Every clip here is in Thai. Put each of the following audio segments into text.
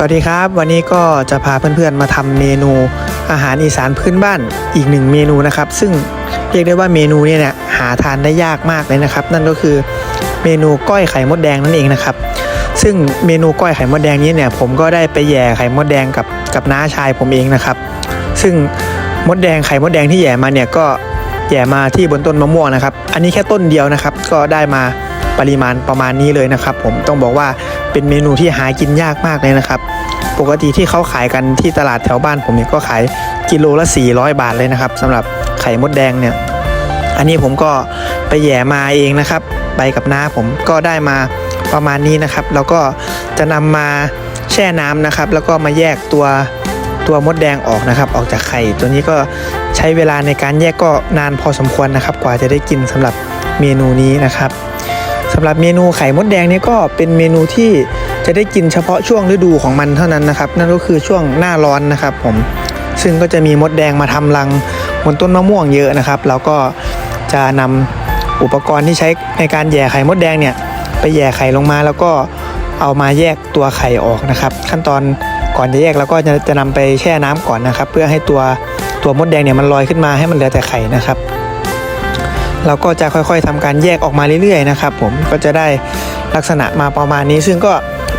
สวัสดีครับ วันนี้ก็จะพาเพื่อนๆมาทำเมนูอาหารอีสานพื้นบ้านอีกหนึ่งเมนูนะครับ ซึ่งเรียกได้ว่าเมนูนี่ยเนี่ยหาทานได้ยากมากเลยนะครับ นั่นก็คือเมนูก้อยไข่มดแดงนั่นเองนะครับ ซึ่งเมนูก้อยไข่มดแดงนี้เนี่ยผมก็ได้ไปแย่ไข่มดแดงกับกับน้าชายผมเองนะครับ ซึ่งมดแดงไข่มดแดงที่แย่มาเนี่ยก็แย่มาที่บนต้นมะม่วงนะครับ อันนี้แค่ต้นเดียวนะครับ ก็ได้มา ปริมาณประมาณนี้เลยนะครับ ผมต้องบอกว่าเป็นเมนูที่หากินยากมากเลยนะครับ ปกติที่เขาขายกันที่ตลาดแถวบ้านผมเนี่ยก็ขายกิโลละ 400 บาทเลยนะครับสำหรับไข่มดแดงเนี่ยอันนี้ผมก็ไปแย่มาเองนะครับ ไปกับน้าผมก็ได้มาประมาณนี้นะครับ แล้วก็จะนำมาแช่น้ำนะครับ แล้วก็มาแยกตัวตัวมดแดงออกนะครับ ออกจากไข่ ตัวนี้ก็ใช้เวลาในการแยกก็นานพอสมควรนะครับ กว่าจะได้กินสำหรับเมนูนี้นะครับ สำหรับเมนูไข่มดแดงนี่ก็เป็นเมนูที่จะได้กินเฉพาะช่วงฤดูของมันเท่านั้นนะครับ นั่นก็คือช่วงหน้าร้อนนะครับผมซึ่งก็จะมีมดแดงมาทำรังบนต้นมะม่วงเยอะนะครับแล้วก็จะนำอุปกรณ์ที่ใช้ในการแย่ไข่มดแดงเนี่ยไปแย่ไข่ลงมาแล้วก็เอามาแยกตัวไข่ออกนะครับ ขั้นตอนก่อนจะแยกเราก็จะจะนำไปแช่น้ำก่อนนะครับ เพื่อให้ตัวตัวมดแดงเนี่ยมันลอยขึ้นมาให้มันเหลือแต่ไข่นะครับ เราก็จะค่อยๆทำการแยกออกมาเรื่อยๆนะครับผมก็จะได้ลักษณะมาประมาณนี้ ซึ่งก็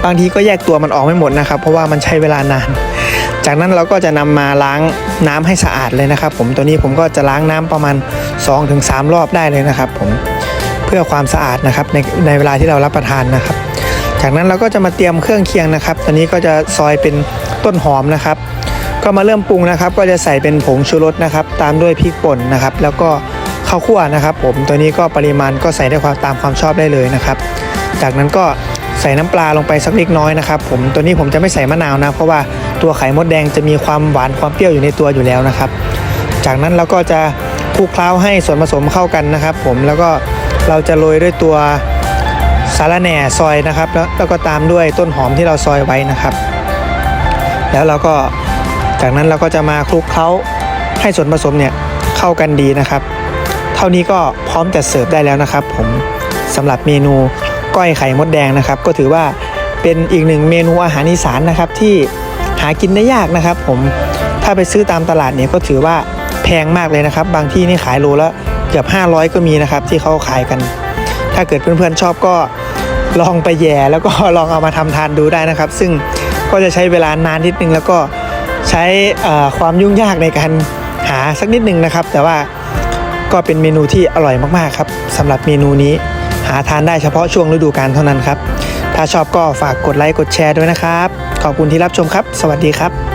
บางทีก็แยกตัวมันออกไม่หมดนะครับ เพราะว่ามันใช้เวลานาน จากนั้นเราก็จะนำมาล้างน้ำให้สะอาดเลยนะครับ ผมตัวนี้ผมก็จะล้างน้ำประมาณ 2-3 รอบได้เลยนะครับ ผมเพื่อความสะอาดนะครับในในเวลาที่เรารับประทานนะครับ จากนั้นเราก็จะมาเตรียมเครื่องเคียงนะครับตอนนี้ก็จะซอยเป็นต้นหอมนะครับ ก็มาเริ่มปรุงนะครับ ก็จะใส่เป็นผงชูรสนะครับ ตามด้วยพริกป่นนะครับ แล้วก็ ข้าวคั่วนะครับ ผมตัวนี้ก็ปริมาณก็ใส่ได้ความตามความชอบได้เลยนะครับ จากนั้นก็ใส่น้ำปลาลงไปสักเล็กน้อยนะครับ ผมตัวนี้ผมจะไม่ใส่มะนาวนะ เพราะว่าตัวไข่มดแดงจะมีความหวานความเปรี้ยวอยู่ในตัวอยู่แล้วนะครับ จากนั้นเราก็จะคลุกเคล้าให้ส่วนผสมเข้ากันนะครับ ผมแล้วก็เราจะโรยด้วยตัวสาระแหน่ซอยนะครับ แล้วแล้วก็ตามด้วยต้นหอมที่เราซอยไว้นะครับ แล้วเราก็จากนั้นเราก็จะมาคลุกเคล้าให้ส่วนผสมเนี่ยเข้ากันดีนะครับ เท่านี้ก็พร้อมจะเสิร์ฟได้แล้วนะครับ ผมสำหรับเมนูก้อยไข่มดแดงนะครับ ก็ถือว่าเป็นอีกหนึ่งเมนูอาหารอีสานนะครับที่หากินได้ยากนะครับ ผมถ้าไปซื้อตามตลาดเนี่ยก็ถือว่าแพงมากเลยนะครับ บางที่นี่ขายโลละเกือบ 500 ก็มีนะครับที่เขาขายกัน ถ้าเกิดเพื่อนๆชอบก็ลองไปแย่แล้วก็ลองเอามาทำทานดูได้นะครับ ซึ่งก็จะใช้เวลานานนิดนึงแล้วก็ใช้ความยุ่งยากในการหาสักนิดนึงนะครับ แต่ว่า ก็เป็นเมนูที่อร่อยมากๆครับสำหรับเมนูนี้หาทานได้เฉพาะช่วงฤดูกาลเท่านั้นครับ ถ้าชอบก็ฝากกดไลค์กดแชร์ด้วยนะครับ ขอบคุณที่รับชมครับ สวัสดีครับ